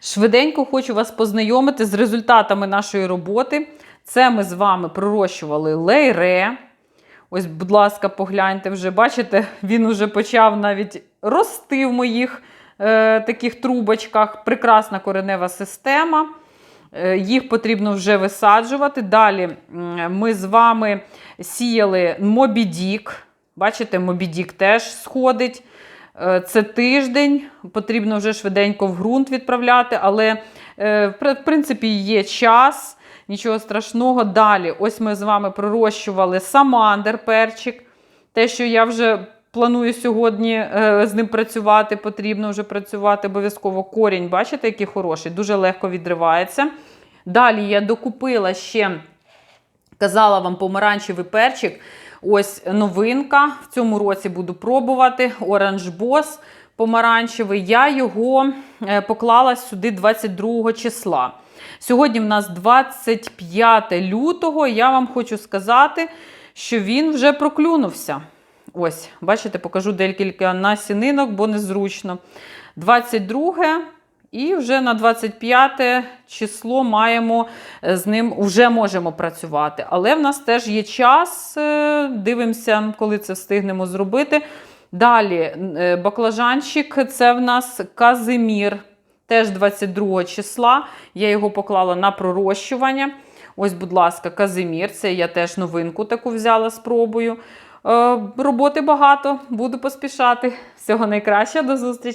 Швиденько хочу вас познайомити з результатами нашої роботи. Це ми з вами пророщували лейре. Ось, будь ласка, погляньте вже. Бачите, він вже почав навіть рости в моїх е, таких трубочках. Прекрасна коренева система. Е, Їх потрібно вже висаджувати. Далі ми з вами сіяли мобідік. Бачите, мобідік теж сходить. Е, Це тиждень, потрібно вже швиденько в ґрунт відправляти, але е, в принципі є час, нічого страшного. Далі, ось ми з вами пророщували самандер перчик. Те, що я вже планую сьогодні е, з ним працювати, потрібно вже працювати обов'язково. Корінь, бачите, який хороший, дуже легко відривається. Далі я докупила ще Казала вам помаранчевий перчик. Ось новинка. В цьому році буду пробувати. Orange Boss помаранчевий. Я його е, поклала сюди 22 числа. Сьогодні в нас 25 лютого. Я вам хочу сказати, що він вже проклюнувся. Ось, бачите, покажу декілька насінинок, бо незручно. 22 і вже на 25 число маємо е, з ним вже можемо працювати. Але в нас теж є час. е, Дивимося, коли це встигнемо зробити. Далі е, баклажанчик це в нас Казимір. Теж 22 числа. Я його поклала на пророщування. Ось, будь ласка, Казимір. Це я теж новинку таку взяла, спробую. Роботи багато, буду поспішати. Всього найкращого, до зустрічі!